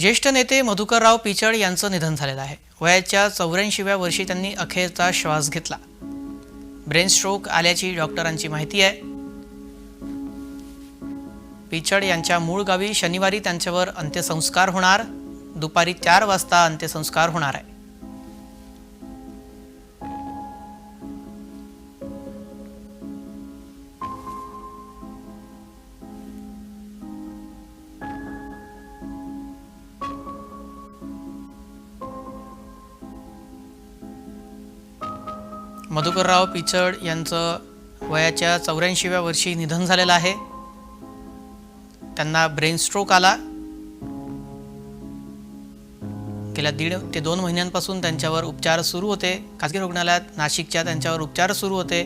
ज्येष्ठ नेते मधुकरराव पिचड यांचं निधन झालेलं आहे. वयाच्या चौऱ्याऐंशीव्या वर्षी त्यांनी अखेरचा श्वास घेतला. ब्रेन स्ट्रोक आल्याची डॉक्टरांची माहिती आहे. पिचड यांच्या मूळ गावी शनिवारी त्यांच्यावर अंत्यसंस्कार होणार. दुपारी चार वाजता अंत्यसंस्कार होणार आहे. मधुकरराव पिचड यांचं वयाच्या चौऱ्याऐंशीव्या वर्षी निधन झालेलं आहे. त्यांना ब्रेन स्ट्रोक आला. गेल्या दीड ते दोन महिन्यांपासून त्यांच्यावर उपचार सुरू होते. खाजगी रुग्णालयात नाशिकच्या त्यांच्यावर उपचार सुरू होते.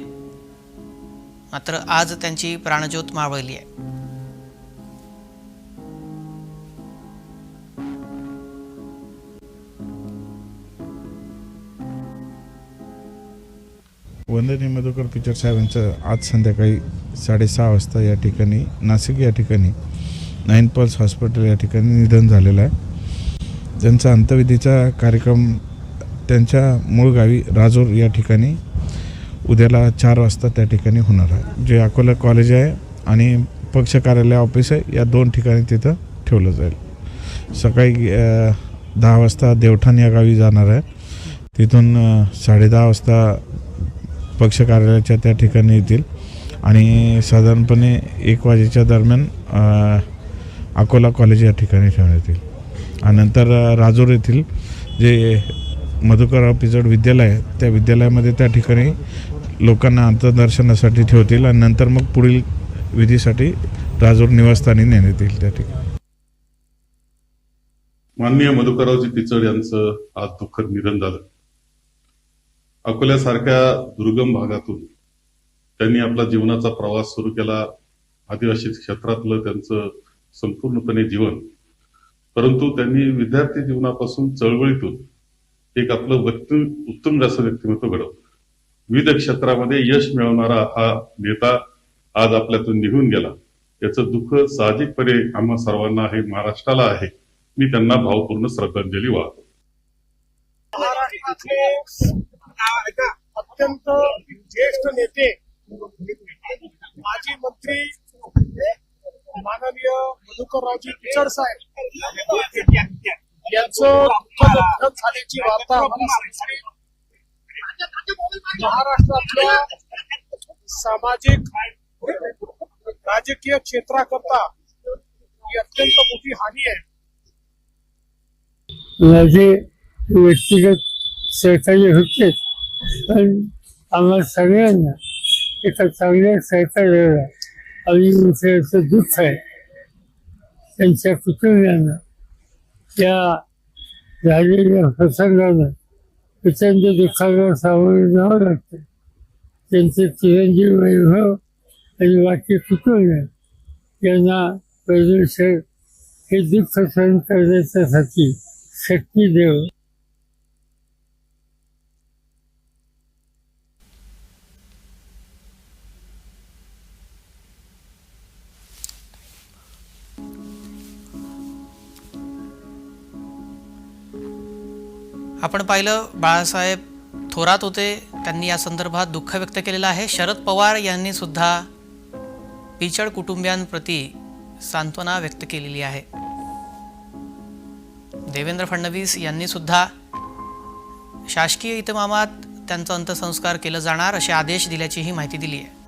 मात्र आज त्यांची प्राणज्योत मावळली आहे. वंदनीय मधुकर पिक्चर साहेबांचं आज संध्याकाळी साडेसहा वाजता या ठिकाणी नाशिक या ठिकाणी नाईन पल्स हॉस्पिटल या ठिकाणी निधन झालेलं आहे. त्यांचा अंत्यविधीचा कार्यक्रम त्यांच्या मूळ गावी राजूर या ठिकाणी उद्याला चार वाजता त्या ठिकाणी होणार आहे. जे अकोला कॉलेज आहे आणि पक्ष कार्यालय ऑफिस आहे या दोन ठिकाणी तिथं ठेवलं जाईल. सकाळी दहा वाजता देवठाण या गावी जाणार आहे. तिथून साडेदहा वाजता पक्ष कार्यालयाच्या त्या ठिकाणी येतील. आणि साधारणपणे एक वाजेच्या दरम्यान अकोला कॉलेज या ठिकाणी ठेवण्यात येईल आणि नंतर राजूर येथील जे मधुकरराव पिचड विद्यालय आहे त्या विद्यालयामध्ये त्या ठिकाणी लोकांना अंतदर्शनासाठी ठेवतील आणि नंतर मग पुढील विधीसाठी राजूर निवासस्थानी नेण्यात येईल त्या ठिकाणी. माननीय मधुकररावजी पिचड यांचं आज दुःखद निधन झालं. अकोल्यासारख्या दुर्गम भागातून त्यांनी आपला जीवनाचा प्रवास सुरू केला. आदिवासी क्षेत्रातलं त्यांचं संपूर्णपणे जीवन. परंतु त्यांनी विद्यार्थी जीवनापासून चळवळीतून एक आपलं व्यक्ती उत्तम असं व्यक्तिमत्व घडवलं. विविध क्षेत्रामध्ये यश मिळवणारा हा नेता आज आपल्यातून निघून गेला. याचं दुःख साहजिकपणे आम्हा सर्वांना आहे महाराष्ट्राला आहे. मी त्यांना भावपूर्ण श्रद्धांजली वाहतो. ऐका अत्यंत ज्येष्ठ नेते माजी मंत्री माननीय मधुकररावजी पिचड साहेब यांचं दुःखद झाल्याची वार्ता महाराष्ट्रातल्या सामाजिक राजकीय क्षेत्राकरता ही अत्यंत मोठी हानी आहे. माझे व्यक्तिगत सहकार्य होतेच. पण आम्हाला सगळ्यांना एका चांगल्या सहकार्याला आणि विषयाचं दुःख आहे. त्यांच्या कुटुंबियांना त्या झालेल्या प्रसंगानं प्रचंड दुःखाला सामोरे जावं लागतं. त्यांचे चिरंजीव वैभव आणि बाकी कुटुंब यांना परमेश्वर हे दुःख सहन करण्याच्यासाठी शक्ती देव. आपण पाहिलं बाळासाहेब थोरात होते. त्यांनी या संदर्भात दुःख व्यक्त केलेलं आहे. शरद पवार यांनी सुद्धा पिचड कुटुंबियांप्रती सांत्वना व्यक्त केलेली आहे. देवेंद्र फडणवीस यांनी सुद्धा शासकीय इतमामात त्यांचा अंत्यसंस्कार केलं जाणार असे आदेश दिल्याचीही माहिती दिली आहे.